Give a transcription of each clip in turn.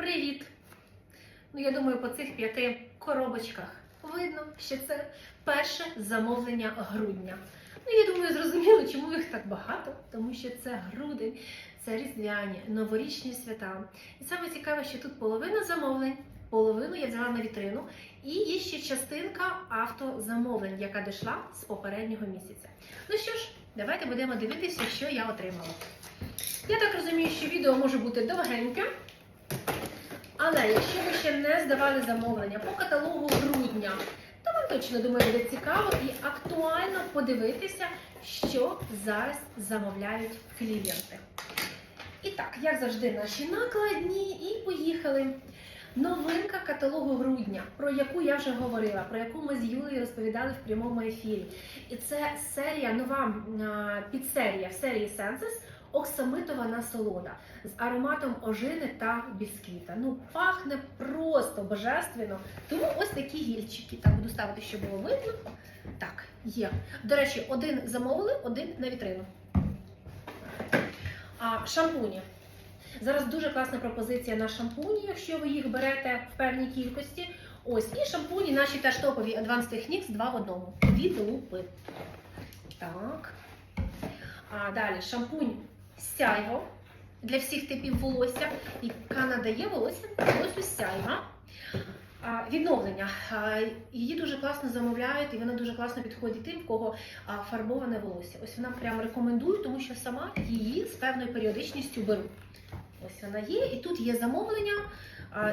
Привіт! Ну, я думаю, по цих п'яти коробочках видно, що це перше замовлення грудня. Ну, я думаю, зрозуміло, чому їх так багато, тому що це грудень, це різдвяні, новорічні свята. І саме цікаве, що тут половина замовлень, половину я взяла на вітрину, і є ще частинка автозамовлень, яка дійшла з попереднього місяця. Ну що ж, давайте будемо дивитися, що я отримала. Я так розумію, що відео може бути довгеньке. Але якщо ви ще не здавали замовлення по каталогу грудня, то вам точно думаю буде цікаво і актуально подивитися, що зараз замовляють клієнти. І так, як завжди, наші накладні, і поїхали. Новинка каталогу грудня, про яку я вже говорила, про яку ми з Юлею розповідали в прямому ефірі. І це серія, нова підсерія в серії Senses оксамитова насолода з ароматом ожини та бісквіта. Ну, пахне просто божественно. Тому ось такі гільчики. Так, буду ставити, щоб було видно. Так, є. До речі, один замовили, один на вітрину. А шампуні. Зараз дуже класна пропозиція на шампуні, якщо ви їх берете в певній кількості. Ось, і шампуні наші теж топові Advanced Techniques 2 в одному. Від лупи. Так. А далі шампунь сяйво для всіх типів волосся, яка надає волосся волосю сяйва. Відновлення. Її дуже класно замовляють, і вона дуже класно підходить тим, в кого фарбоване волосся. Ось вона прямо рекомендую, тому що сама її з певною періодичністю беру. Ось вона є, і тут є замовлення,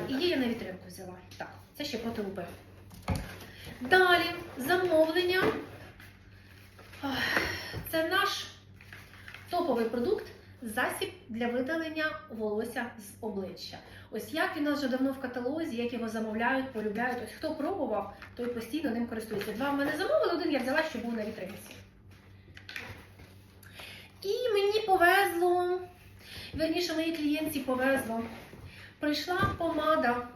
і є я на вітринку взяла. Так, це ще проти лупи. Далі замовлення. Це наш топовий продукт засіб для видалення волосся з обличчя. Ось як він у нас вже давно в каталозі, як його замовляють, полюбляють. Ось хто пробував, той постійно ним користується. Два в мене замовили, один я взяла, що був на вітринці. І мені повезло, верніше моїй клієнтці повезло. Прийшла помада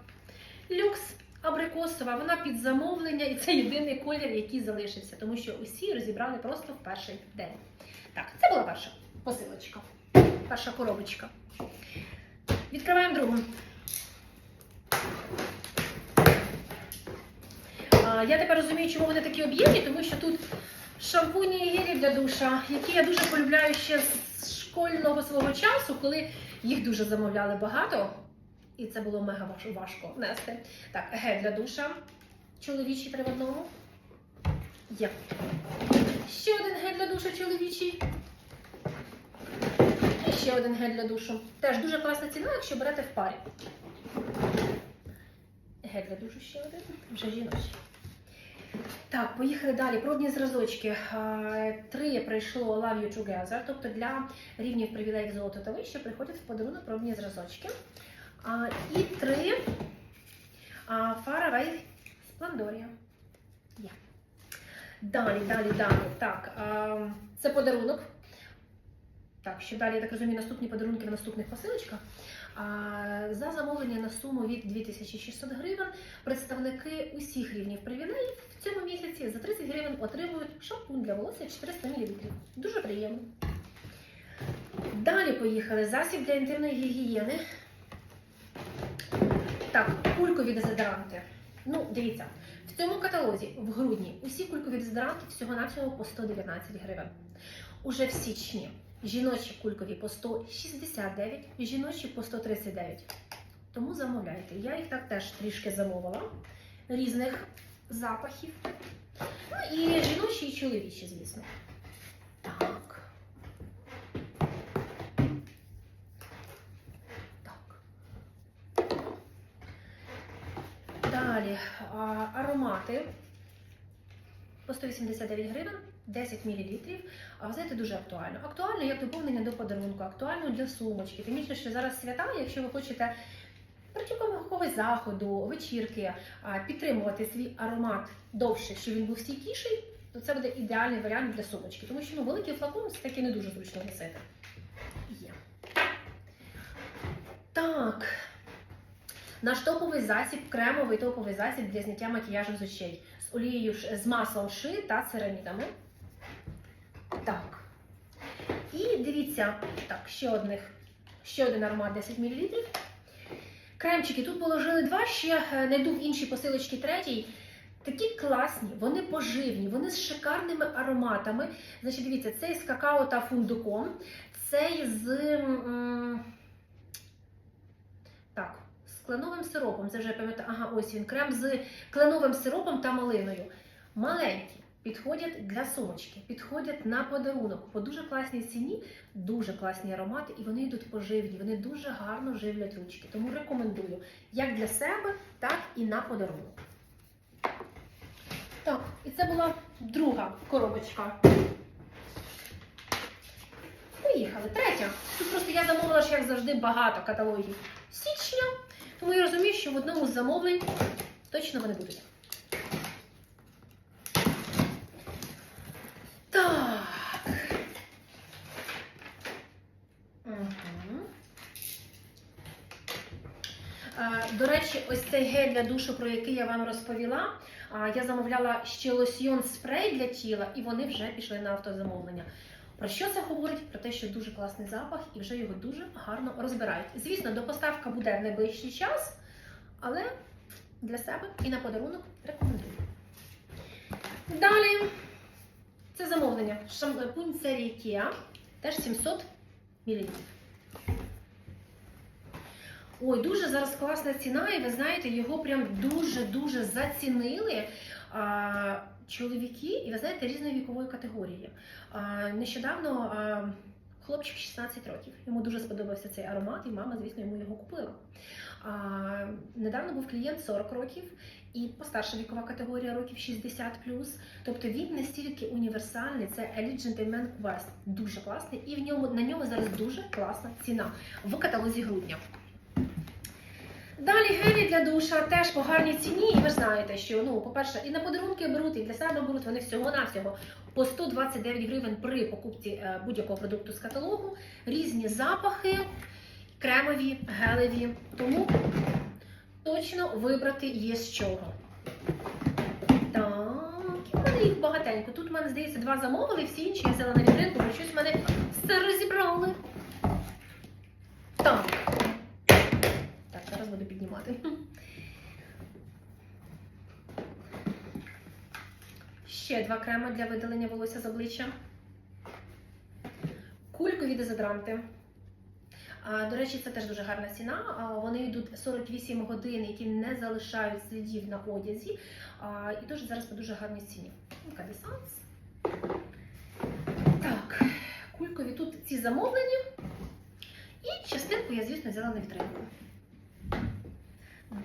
люкс абрикосова, вона під замовлення, і це єдиний колір, який залишився, тому що усі розібрали просто в перший день. Так, це була перша посилочка, перша коробочка. Відкриваємо другу. Я тепер розумію, чому вони такі об'ємні, тому що тут шампуні і гелі для душа, які я дуже полюбляю ще з школьного свого часу, коли їх дуже замовляли багато. І це було мега важко нести. Так, гель для душа. Чоловічий три в одному. Є. Ще один гель для душа чоловічий. Ще один гель для душу. Теж дуже класна ціна, якщо берете в парі. Гель для душу ще один, вже жіночий. Так, поїхали далі. Пробні зразочки. Три прийшло Love You Together, тобто для рівнів привілеїв золото та вище приходять в подарунок пробні зразочки. І три а, Far Away Далі, далі, далі. Так, це подарунок. Так, що далі, я так розумію, наступні подарунки в наступних посилочках. А, за замовлення на суму від 2600 гривень представники усіх рівнів привілеїв в цьому місяці за 30 гривень отримують шампунь для волосся 400 мл. Дуже приємно. Далі поїхали засіб для інтимної гігієни. Так, кулькові дезодоранти. Ну, дивіться, в цьому каталозі в грудні усі кулькові дезодоранти всього-навсього по 119 гривень. Уже в січні жіночі кулькові по 169, жіночі по 139. Тому замовляйте. Я їх так теж трішки замовила різних запахів. Ну і жіночі, і чоловічі, звісно. Так. Так. Далі аромати по 189 гривень, 10 мл. А знаєте, дуже актуально. Актуально як доповнення до подарунку, актуально для сумочки. Тим більше, що зараз свята, якщо ви хочете протягом якогось заходу, вечірки підтримувати свій аромат довше, щоб він був стійкіший, то це буде ідеальний варіант для сумочки. Тому що ну, великий флакон це таки не дуже зручно носити. Є. Так. Наш топовий засіб, кремовий топовий засіб для зняття макіяжу з очей з олією з маслом ши та церамідами. Так. І дивіться, так, ще одних, ще один аромат 10 мл. Кремчики тут положили два, ще е, знайду в іншій посилочці третій. Такі класні, вони поживні, вони з шикарними ароматами. Значить, дивіться, цей з какао та фундуком, цей з. Так, з кленовим сиропом. Це вже пам'ятаю. Ага, ось він. Крем з кленовим сиропом та малиною. Маленькі. Підходять для сумочки, підходять на подарунок по дуже класній ціні, дуже класні аромати, і вони йдуть поживні, вони дуже гарно живлять ручки. Тому рекомендую як для себе, так і на подарунок. Так, і це була друга коробочка. Поїхали. Третя. Тут просто я замовила, що як завжди, багато каталогів січня. Тому я розумію, що в одному з замовлень точно вони будуть. Так. Угу. До речі, ось цей гель для душу, про який я вам розповіла. Я замовляла ще лосьйон спрей для тіла, і вони вже пішли на автозамовлення. Про що це говорить? Про те, що дуже класний запах і вже його дуже гарно розбирають. Звісно, допоставка буде в найближчий час, але для себе і на подарунок рекомендую. Далі це замовлення. Шампунь серії Kia, теж 700 мл. Ой, дуже зараз класна ціна, і ви знаєте, його прям дуже-дуже зацінили. А, чоловіки, і ви знаєте, різної вікової категорії. А, нещодавно а, хлопчик 16 років. Йому дуже сподобався цей аромат, і мама, звісно, йому його купила. А, недавно був клієнт 40 років і постарша вікова категорія років 60 Тобто він настільки універсальний, це Elite Gentleman Quest. Дуже класний, і в ньому на ньому зараз дуже класна ціна в каталозі грудня. Далі гелі для душа теж по гарній ціні, і ви знаєте, що ну, по-перше, і на подарунки беруть, і для себе беруть вони всього-навсього по 129 гривень при покупці е, будь-якого продукту з каталогу, різні запахи, кремові, гелеві. Тому точно вибрати є з чого. Так, і в мене їх багатенько. Тут в мене, здається, два замовили, всі інші я взяла на вітринку, бо щось в мене все розібрали. Так. Піднімати. Ще два креми для видалення волосся з обличчя. Кулькові дезодоранти. До речі, це теж дуже гарна ціна. Вони йдуть 48 годин, які не залишають слідів на одязі. І дуже зараз по дуже гарній ціні. Кадесанс. Так, кулькові тут ці замовлені. І частинку я, звісно, взяла на вітринку.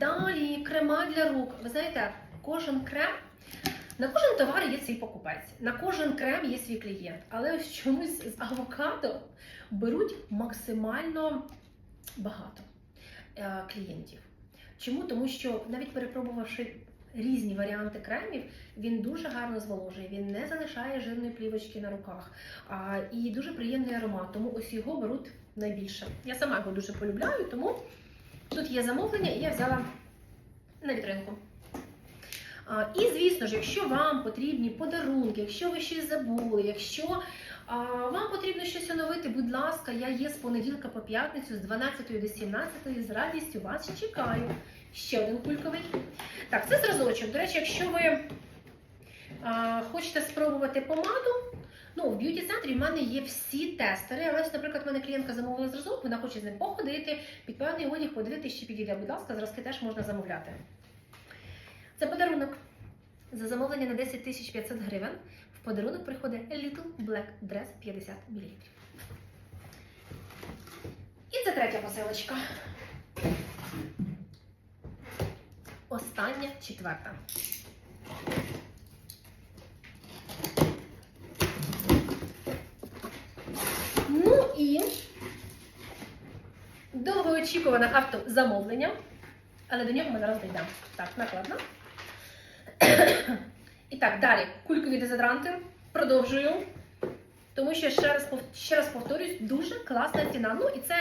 Далі крема для рук. Ви знаєте, кожен крем, на кожен товар є свій покупець, на кожен крем є свій клієнт. Але ось чомусь з авокадо беруть максимально багато е, клієнтів. Чому? Тому що навіть перепробувавши різні варіанти кремів, він дуже гарно зволожує, він не залишає жирної плівочки на руках. І дуже приємний аромат, тому ось його беруть найбільше. Я сама його дуже полюбляю, тому тут є замовлення, і я взяла на вітринку. І, звісно ж, якщо вам потрібні подарунки, якщо ви щось забули, якщо вам потрібно щось оновити, будь ласка, я є з понеділка по п'ятницю з 12 до 17 з радістю вас чекаю. Ще один кульковий. Так, це зразочок. До речі, якщо ви а, хочете спробувати помаду, ну, в б'юті центрі в мене є всі тестери. Ось, наприклад, в мене клієнтка замовила зразок, вона хоче з ним походити, під певний одяг подивитися, чи підійде. Будь ласка, зразки теж можна замовляти. Це подарунок. За замовлення на 10 500 гривень в подарунок приходить Little Black Dress 50 мл. І це третя посилочка. Остання четверта. Ну і довгоочікуване автозамовлення. Але до нього ми зараз дійдемо. Так, накладно. І так, далі. Кулькові дезодоранти. Продовжую. Тому що ще раз, ще раз повторюсь, дуже класна ціна. Ну і це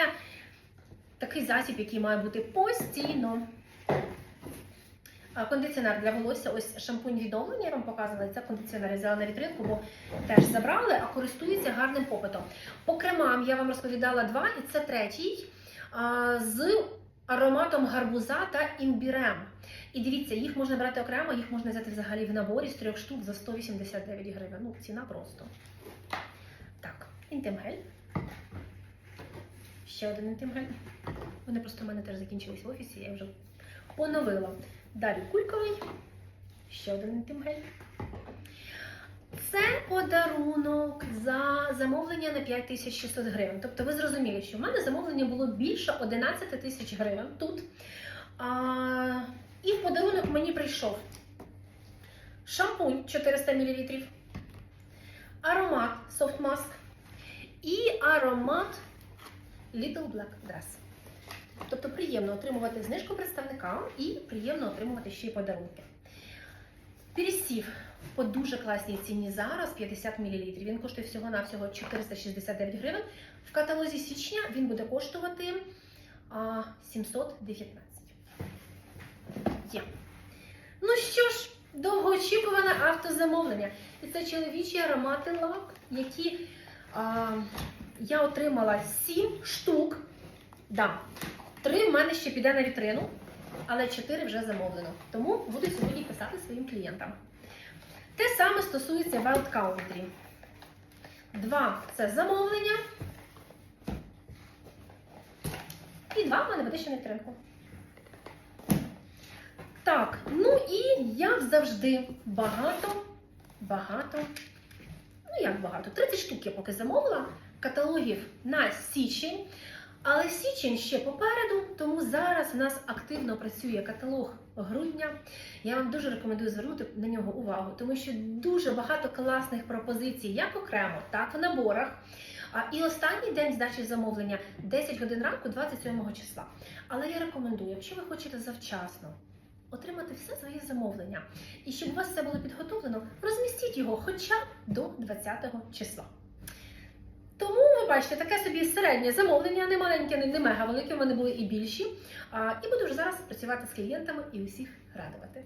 такий засіб, який має бути постійно. Кондиціонер для волосся, ось шампунь відновлення, я вам показувала. Це кондиціонер я взяла на вітринку, бо теж забрали, а користується гарним попитом. По кремам я вам розповідала два, і це третій. З ароматом гарбуза та імбірем. І дивіться, їх можна брати окремо, їх можна взяти взагалі в наборі з трьох штук за 189 гривень. Ну, ціна просто. Так, інтимгель. Ще один інтимгель. Вони просто в мене теж закінчились в офісі, я вже поновила. Далі кульковий. Ще один інтимгель. Це подарунок за замовлення на 5600 гривень. Тобто ви зрозуміли, що в мене замовлення було більше 11 тисяч гривень тут. А, і в подарунок мені прийшов шампунь 400 мл, аромат Soft Mask і аромат Little Black Dress. Тобто приємно отримувати знижку представника і приємно отримувати ще й подарунки. Пересів по дуже класній ціні зараз 50 мл. Він коштує всього-навсього 469 гривень. В каталозі січня він буде коштувати а, 719. Є. Ну що ж, довгоочікуване автозамовлення. І це чоловічі аромати лак, які а, я отримала 7 штук. Да. Три в мене ще піде на вітрину, але 4 вже замовлено. Тому буду сьогодні писати своїм клієнтам. Те саме стосується Wild Country. Два це замовлення. І два в мене буде ще на вітринку. Так, ну і як завжди, багато, багато, ну як багато, 30 штук я поки замовила каталогів на січень. Але січень ще попереду, тому зараз у нас активно працює каталог грудня. Я вам дуже рекомендую звернути на нього увагу, тому що дуже багато класних пропозицій, як окремо, так в наборах. І останній день здачі замовлення 10 годин ранку, 27 числа. Але я рекомендую, якщо ви хочете завчасно отримати все своє замовлення, і щоб у вас все було підготовлено, розмістіть його хоча б до 20 числа. Тому ви бачите, таке собі середнє замовлення, не маленьке, не, мега велике, вони були і більші. І буду вже зараз працювати з клієнтами і усіх радувати.